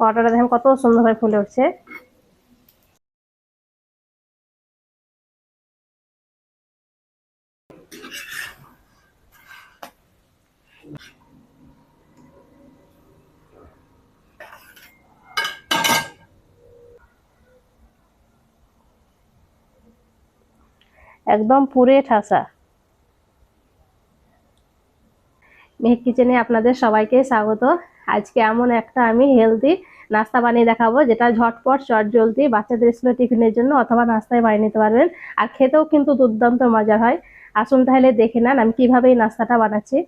পরোটাটা দেখেন কত সুন্দরভাবে ফুলে উঠছে। একদম পুরে ঠাসা। মেহেক কিচেনে আপনাদের সবাইকে স্বাগত। আজকে এমন একটা আমি হেলদি নাস্তা বানিয়ে দেখাবো, যেটা ঝটপট চট জলদি বাচ্চাদের স্কুলে টিফিনের জন্য অথবা নাস্তায় বানিয়ে নিতে পারবেন। আর খেতেও কিন্তু দুর্দান্ত মজার হয়। আসুন তাহলে দেখে নেন আমি কীভাবে এই নাস্তাটা বানাচ্ছি।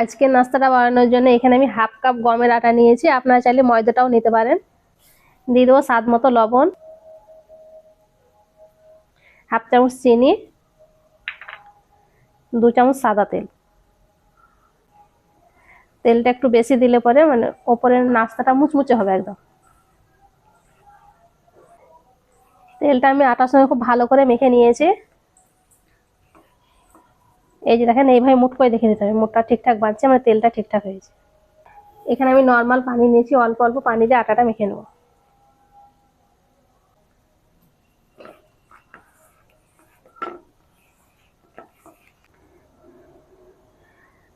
আজকে নাস্তাটা বানানোর জন্য এখানে আমি হাফ কাপ গমের আটা নিয়েছি। আপনারা চাইলে ময়দাটাও নিতে পারেন। দিয়ে দেবো স্বাদ মতো লবণ। হাফ চামচ চিনি। দু চামচ সাদা তেল। তেলটা একটু বেশি দিলে পরে মানে ওপরের নাস্তাটা মুচমুচে হবে একদম। তেলটা আমি আটার সঙ্গে খুব ভালো করে মেখে নিয়েছি। এই যে দেখেন, এইভাবে মুট করে দেখে দিতে হবে। মুটটা ঠিকঠাক বাঁধছে মানে তেলটা ঠিকঠাক হয়েছে। এখানে আমি নর্মাল পানি নিয়েছি, অল্প অল্প পানি দিয়ে আটাটা মেখে নেব।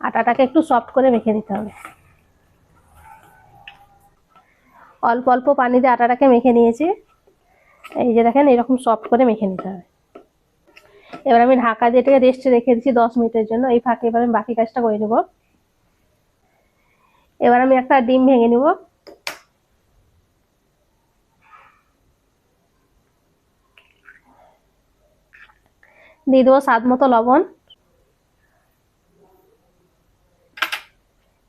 আটাটাকে একটু সফট করে মেখে দিতে হবে। অল্প অল্প পানি দিয়ে আটাটাকে মেখে নিয়েছি। এই যে দেখেন, এরকম সফট করে মেখে নিতে হবে। এবার আমি ঢাকা দিয়ে এটাকে রেস্টে রেখে দিচ্ছি দশ মিনিটের জন্য। এই ফাঁকে এবার আমি বাকি কাজটা করে নেব। এবার আমি একটা ডিম ভেঙে নিব। দিয়ে দেবো স্বাদ মতো লবণ।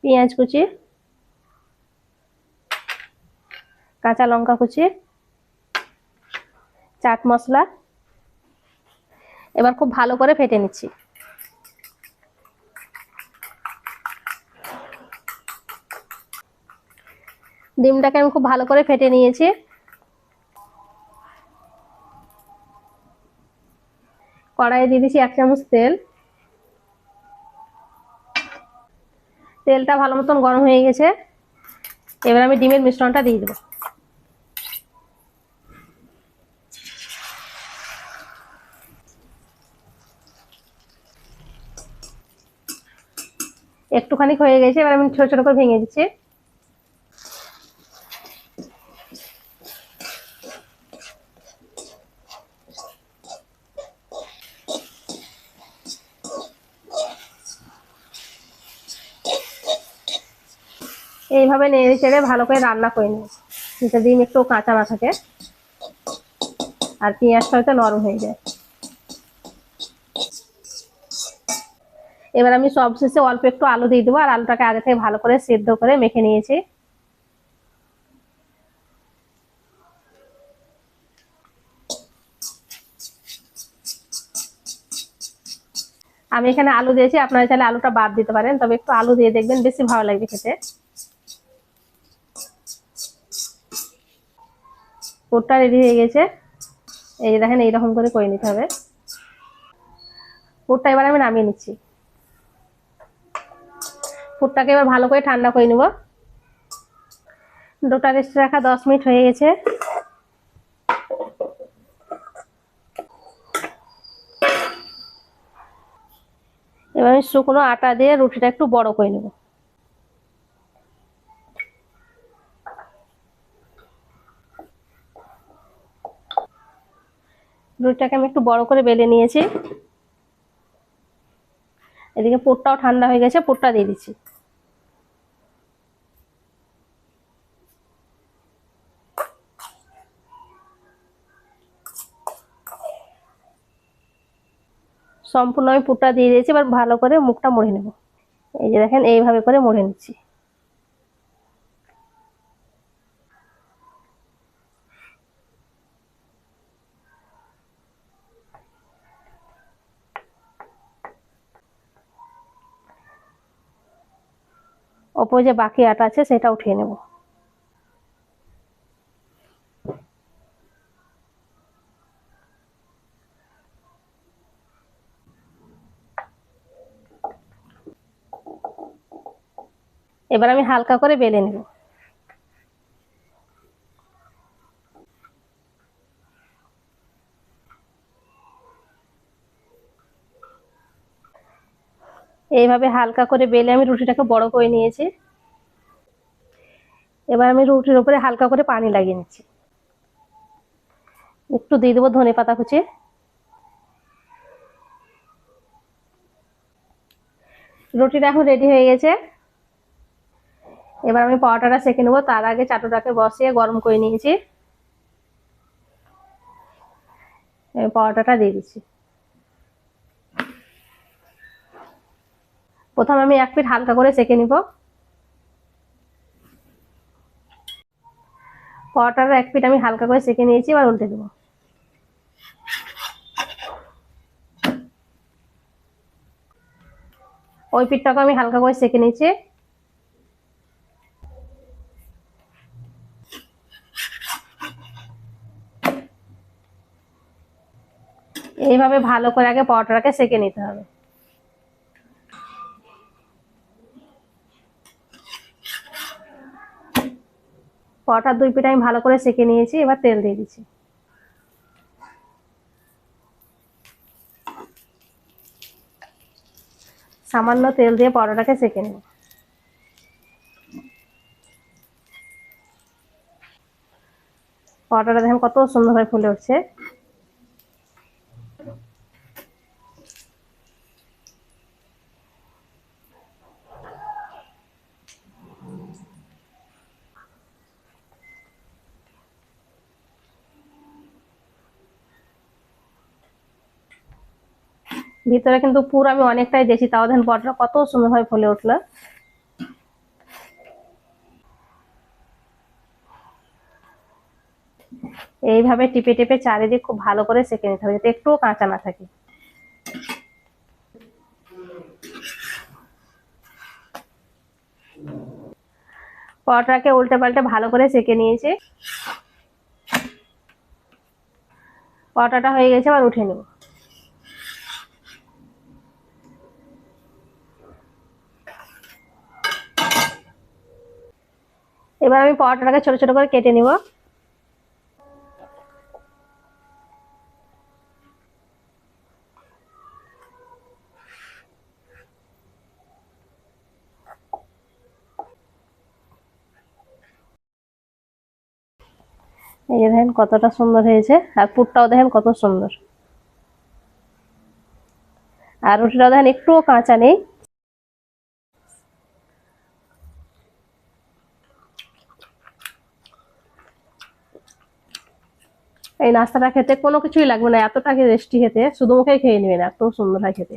পেঁয়াজ কুচি, কাঁচা লঙ্কা কুচি, চাট মশলা, এবার খুব ভালো করে ফেটে নিচ্ছি। ডিমটাকে আমি খুব ভালো করে ফেটে নিয়েছি। কড়াইয়ে দিয়ে দিচ্ছি এক চামচ তেল। তেলটা ভালো মতন গরম হয়ে গেছে। এবার আমি ডিমের মিশ্রণটা দিয়ে দেবো। একটুখানি হয়ে গেছে, এবার আমি ছোট ছোট করে ভেঙে দিচ্ছি। এইভাবে নেড়ে চেড়ে ভালো করে রান্না করে নিই ডিম একটু কাঁচা না থাকে আর পেঁয়াজটা হয়তো নরম হয়ে যায়। এবার আমি সব শেষে অল্প একটু আলু দিয়ে দেবো, আর আলুটাকে আগে থেকে ভালো করে সেদ্ধ করে মেখে নিয়েছি। আমি এখানে আলু দিয়েছি, আপনারা চাইলে আলুটা বাদ দিতে পারেন, তবে একটু আলু দিয়ে দেখবেন বেশি ভালো লাগবে খেতে। পুরটা রেডি হয়ে গেছে। এই যে দেখেন, এইরকম করে করে নিতে হবে। পুরটা এবার আমি নামিয়ে নিচ্ছি। পুরটাকে এবার ভালো করে ঠান্ডা করে নিব। ডোটা রেস্টে রাখা দশ মিনিট হয়ে গেছে। এবার আমি শুকনো আটা দিয়ে রুটিটা একটু বড় করে নেব। রুটিটাকে আমি একটু বড় করে বেলে নিয়েছি। এদিকে পুরটাও ঠান্ডা হয়ে গেছে পোটটা দিয়ে দিচ্ছি। সম্পূর্ণ আমি পুরটা দিয়ে দিয়েছি, এবার ভালো করে মুখটা মুড়ে নেব। এই যে দেখেন, এইভাবে করে মুড়ে নিচ্ছি। ওপরে যে বাকি আটা আছে সেটা উঠিয়ে নেব। এবার আমি হালকা করে বেলে নেব। এইভাবে হালকা করে বেলে আমি রুটিটাকে বড় করে নিয়েছি। এবার আমি রুটির উপরে হালকা করে পানি লাগিয়ে নিচ্ছি। একটু দিয়ে দেবো ধনে পাতা কুচি। রুটিটা এখন রেডি হয়ে গেছে। এবার আমি পরোটাটা সেঁকে নেব। তার আগে চাটুটাকে বসিয়ে গরম করে নিয়েছি। পরোটাটা দিয়ে দিচ্ছি। প্রথমে আমি এক পিঠ হালকা করে সেঁকে নিব। পরোটার এক পিঠ আমি হালকা করে সেঁকে নিয়েছি, এবার উল্টে দেবো। ওই পিঠটাকে আমি হালকা করে সেঁকে নিয়েছি। এইভাবে ভালো করে আগে পরোটাটাকে সেঁকে নিতে হবে। পরোটার দুই পিঠ আমি ভালো করে সেঁকে নিয়েছি, এবার তেল দিয়ে দিচ্ছি। সামান্য তেল দিয়ে পরোটাকে সেঁকে নেব। পরোটাটা দেখেন কত সুন্দরভাবে ফুলে উঠছে। ভিতরে কিন্তু পুরো আমি অনেকটাই দিয়েছি তাও দেখেন পরোটা কত সুন্দর সুন্দরভাবে ফুলে উঠল। এইভাবে টিপে টিপে চারিদিক খুব ভালো করে সেঁকে নিতে হবে, যাতে একটুও কাঁচা না থাকে। পরোটাকে উল্টে পাল্টে ভালো করে সেঁকে নিয়েছি। পরোটাটা হয়ে গেছে আবার উঠে নেব। এবার আমি পরোটাটাকে ছোট ছোট করে কেটে নিব। এই যে দেখেন কতটা সুন্দর হয়েছে, আর পুরটাও দেখেন কত সুন্দর। আর রুটিটাও দেখেন একটুও কাঁচা নেই। এই নাস্তাটা খেতে কোনো কিছুই লাগবে না, এতটা রেস্টি খেতে, শুধু মুখে খেয়ে নেবেন, এত সুন্দর হয় খেতে।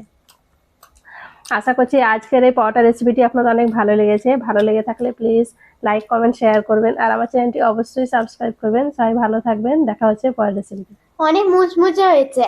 আশা করছি আজকের এই পরোটা রেসিপিটি আপনাদের অনেক ভালো লেগেছে। ভালো লেগে থাকলে প্লিজ লাইক কমেন্ট শেয়ার করবেন। আর আমার চ্যানেলটি অবশ্যই সাবস্ক্রাইব করবেন। সবাই ভালো থাকবেন। দেখা হচ্ছে পরের রেসিপিটি অনেক মুচমুচে হয়েছে।